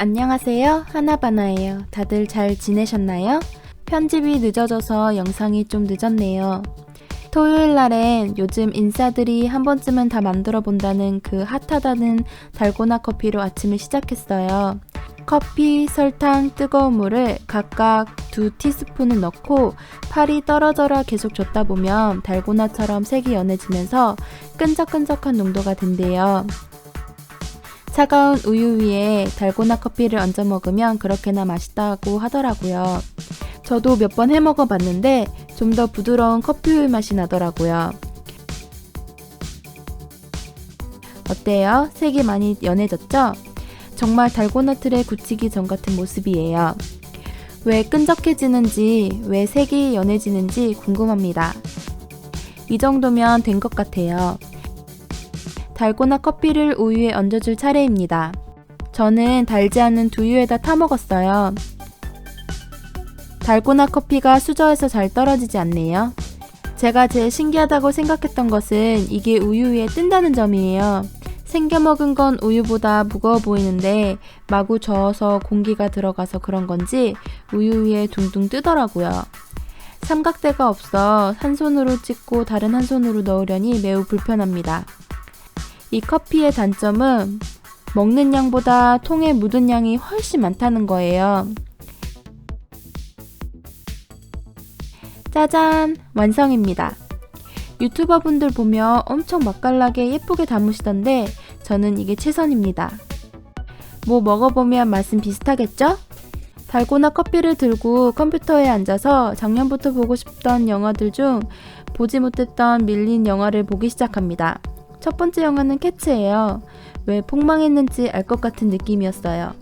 안녕하세요. 하나바나예요. 다들 잘 지내셨나요? 편집이 늦어져서 영상이 좀 늦었네요. 토요일 날엔 요즘 인싸들이 한 번쯤은 다 만들어 본다는 그 핫하다는 달고나 커피로 아침을 시작했어요. 커피, 설탕, 뜨거운 물을 각각 두 티스푼을 넣고 팔이 떨어져라 계속 줬다 보면 달고나처럼 색이 연해지면서 끈적끈적한 농도가 된대요. 차가운 우유 위에 달고나 커피를 얹어 먹으면 그렇게나 맛있다고 하더라고요. 저도 몇 번 해 먹어 봤는데 좀 더 부드러운 커피 우유 맛이 나더라고요. 어때요? 색이 많이 연해졌죠? 정말 달고나 틀에 굳히기 전 같은 모습이에요. 왜 끈적해지는지, 왜 색이 연해지는지 궁금합니다. 이 정도면 된 것 같아요. 달고나 커피를 우유에 얹어줄 차례입니다. 저는 달지 않은 두유에다 타 먹었어요. 달고나 커피가 수저에서 잘 떨어지지 않네요. 제가 제일 신기하다고 생각했던 것은 이게 우유 위에 뜬다는 점이에요. 생겨 먹은 건 우유보다 무거워 보이는데 마구 저어서 공기가 들어가서 그런 건지 우유 위에 둥둥 뜨더라고요. 삼각대가 없어 한 손으로 찍고 다른 한 손으로 넣으려니 매우 불편합니다. 이 커피의 단점은 먹는 양보다 통에 묻은 양이 훨씬 많다는 거예요. 짜잔! 완성입니다. 유튜버 분들 보면 엄청 맛깔나게 예쁘게 담으시던데 저는 이게 최선입니다. 뭐 먹어보면 맛은 비슷하겠죠? 달고나 커피를 들고 컴퓨터에 앉아서 작년부터 보고 싶던 영화들 중 보지 못했던 밀린 영화를 보기 시작합니다. 첫 번째 영화는 캐츠예요. 왜 폭망했는지 알 것 같은 느낌이었어요.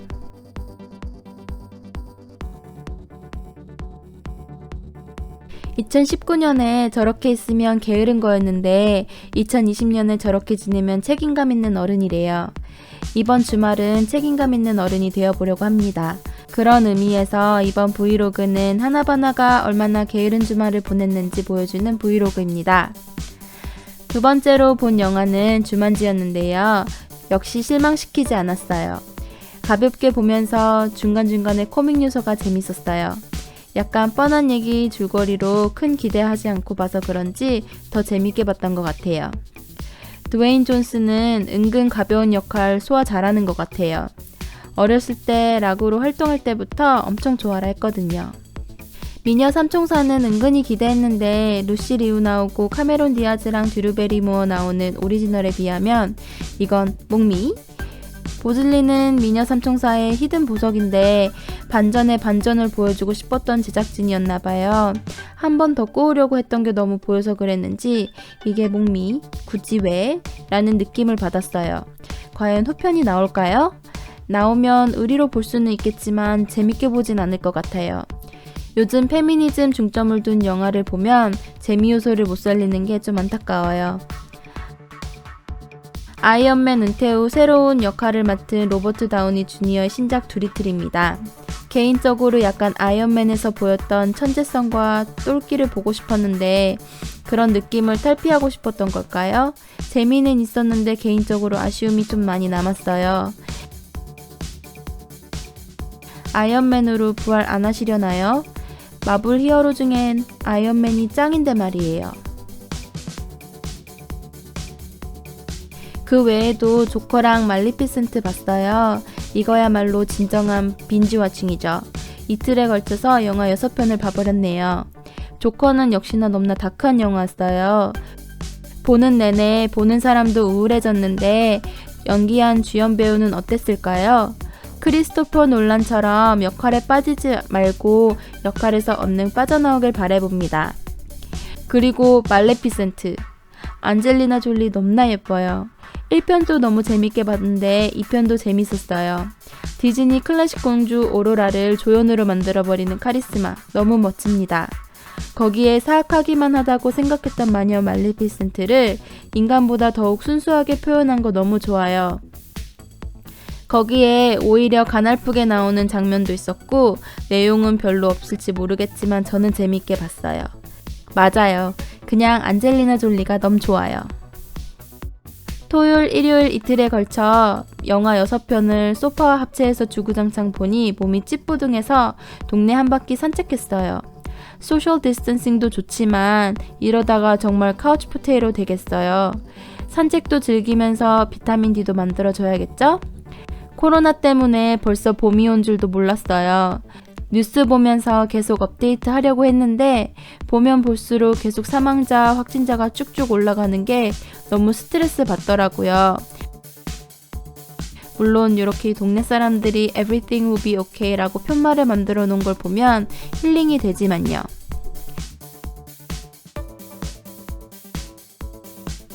(2019년에) 저렇게 있으면 게으른 거였는데 (2020년에) 저렇게 지내면 책임감 있는 어른이래요 이번 주말은 책임감 있는 어른이 되어보려고 합니다. 그런 의미에서 이번 브이로그는 하나바나가 얼마나 게으른 주말을 보냈는지 보여주는 브이로그입니다. 두 번째로 본 영화는 주만지였는데요. 역시 실망시키지 않았어요. 가볍게 보면서 중간중간에 코믹 요소가 재밌었어요. 약간 뻔한 얘기 줄거리로 큰 기대하지 않고 봐서 그런지 더 재밌게 봤던 것 같아요. 드웨인 존스는 은근 가벼운 역할 소화 잘하는 것 같아요. 어렸을 때 라구로 활동할 때부터 엄청 좋아라 했거든요. 미녀 삼총사는 은근히 기대했는데 루시 리우 나오고 카메론 디아즈랑 듀루 베리모어 나오는 오리지널에 비하면 이건 목미? 보즐리는 미녀 삼총사의 히든 보석인데 반전에 반전을 보여주고 싶었던 제작진이었나 봐요. 한 번 더 꼬으려고 했던 게 너무 보여서 그랬는지 이게 목미, 굳이 왜? 라는 느낌을 받았어요. 과연 호편이 나올까요? 나오면 의리로 볼 수는 있겠지만 재밌게 보진 않을 것 같아요. 요즘 페미니즘 중점을 둔 영화를 보면 재미 요소를 못 살리는 게 좀 안타까워요. 아이언맨 은퇴 후 새로운 역할을 맡은 로버트 다우니 주니어의 신작 두리틀입니다. 개인적으로 약간 아이언맨에서 보였던 천재성과 똘끼를 보고 싶었는데 그런 느낌을 탈피하고 싶었던 걸까요? 재미는 있었는데 개인적으로 아쉬움이 좀 많이 남았어요. 아이언맨으로 부활 안 하시려나요? 마블 히어로 중엔 아이언맨이 짱인데 말이에요. 그 외에도 조커랑 말리피센트 봤어요. 이거야말로 진정한 빈지와칭이죠. 이틀에 걸쳐서 영화 6편을 봐버렸네요. 조커는 역시나 너무나 다크한 영화였어요. 보는 내내 보는 사람도 우울해졌는데 연기한 주연 배우는 어땠을까요? 크리스토퍼 논란처럼 역할에 빠지지 말고 역할에서 얼른 빠져나오길 바래봅니다. 그리고 말레피센트. 안젤리나 졸리 너무나 예뻐요. 1편도 너무 재밌게 봤는데 2편도 재밌었어요. 디즈니 클래식 공주 오로라를 조연으로 만들어버리는 카리스마. 너무 멋집니다. 거기에 사악하기만 하다고 생각했던 마녀 말레피센트를 인간보다 더욱 순수하게 표현한 거 너무 좋아요. 거기에 오히려 가날프게 나오는 장면도 있었고 내용은 별로 없을지 모르겠지만 저는 재밌게 봤어요. 맞아요. 그냥 안젤리나 졸리가 너무 좋아요. 토요일, 일요일 이틀에 걸쳐 영화 6편을 소파와 합체해서 주구장창 보니 몸이 찌뿌둥해서 동네 한 바퀴 산책했어요. 소셜 디스턴싱도 좋지만 이러다가 정말 카우치 포테이로 되겠어요. 산책도 즐기면서 비타민 D도 만들어줘야겠죠? 코로나 때문에 벌써 봄이 온 줄도 몰랐어요. 뉴스 보면서 계속 업데이트 하려고 했는데 보면 볼수록 계속 사망자, 확진자가 쭉쭉 올라가는 게 너무 스트레스 받더라고요. 물론 이렇게 동네 사람들이 everything will be okay라고 편말을 만들어 놓은 걸 보면 힐링이 되지만요.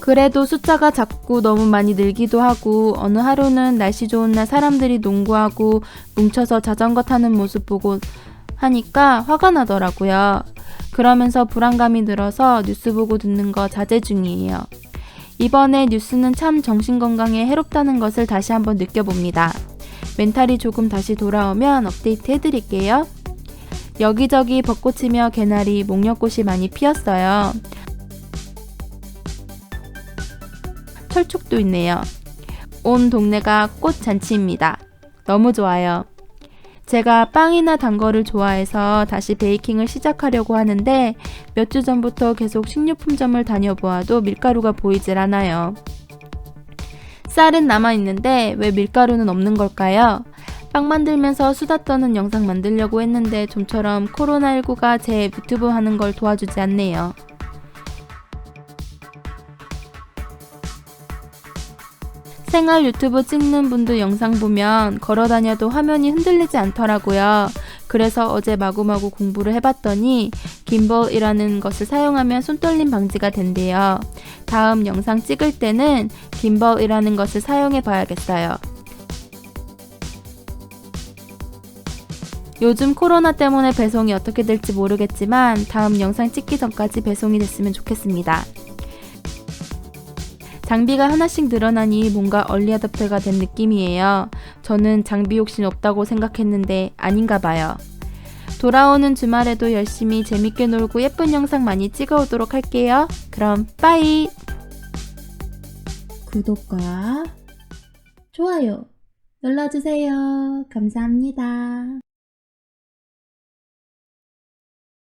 그래도 숫자가 작고 너무 많이 늘기도 하고 어느 하루는 날씨 좋은 날 사람들이 농구하고 뭉쳐서 자전거 타는 모습 보고 하니까 화가 나더라고요. 그러면서 불안감이 들어서 뉴스 보고 듣는 거 자제 중이에요. 이번에 뉴스는 참 정신건강에 해롭다는 것을 다시 한번 느껴봅니다. 멘탈이 조금 다시 돌아오면 업데이트 해드릴게요. 여기저기 벚꽃이며 개나리, 목련꽃이 많이 피었어요. 철쭉도 있네요. 온 동네가 꽃 잔치입니다. 너무 좋아요. 제가 빵이나 단 거를 좋아해서 다시 베이킹을 시작하려고 하는데 몇 주 전부터 계속 식료품점을 다녀보아도 밀가루가 보이질 않아요. 쌀은 남아있는데 왜 밀가루는 없는 걸까요? 빵 만들면서 수다 떠는 영상 만들려고 했는데 좀처럼 코로나19가 제 유튜브 하는 걸 도와주지 않네요. 생활 유튜브 찍는 분들 영상 보면 걸어 다녀도 화면이 흔들리지 않더라고요. 그래서 어제 마구마구 공부를 해봤더니 김벌이라는 것을 사용하면 손떨림 방지가 된대요. 다음 영상 찍을 때는 김벌이라는 것을 사용해 봐야겠어요. 요즘 코로나 때문에 배송이 어떻게 될지 모르겠지만 다음 영상 찍기 전까지 배송이 됐으면 좋겠습니다. 장비가 하나씩 늘어나니 뭔가 얼리어답터가 된 느낌이에요. 저는 장비 욕심 없다고 생각했는데 아닌가 봐요. 돌아오는 주말에도 열심히 재밌게 놀고 예쁜 영상 많이 찍어 오도록 할게요. 그럼 빠이! 구독과 좋아요 눌러주세요. 감사합니다.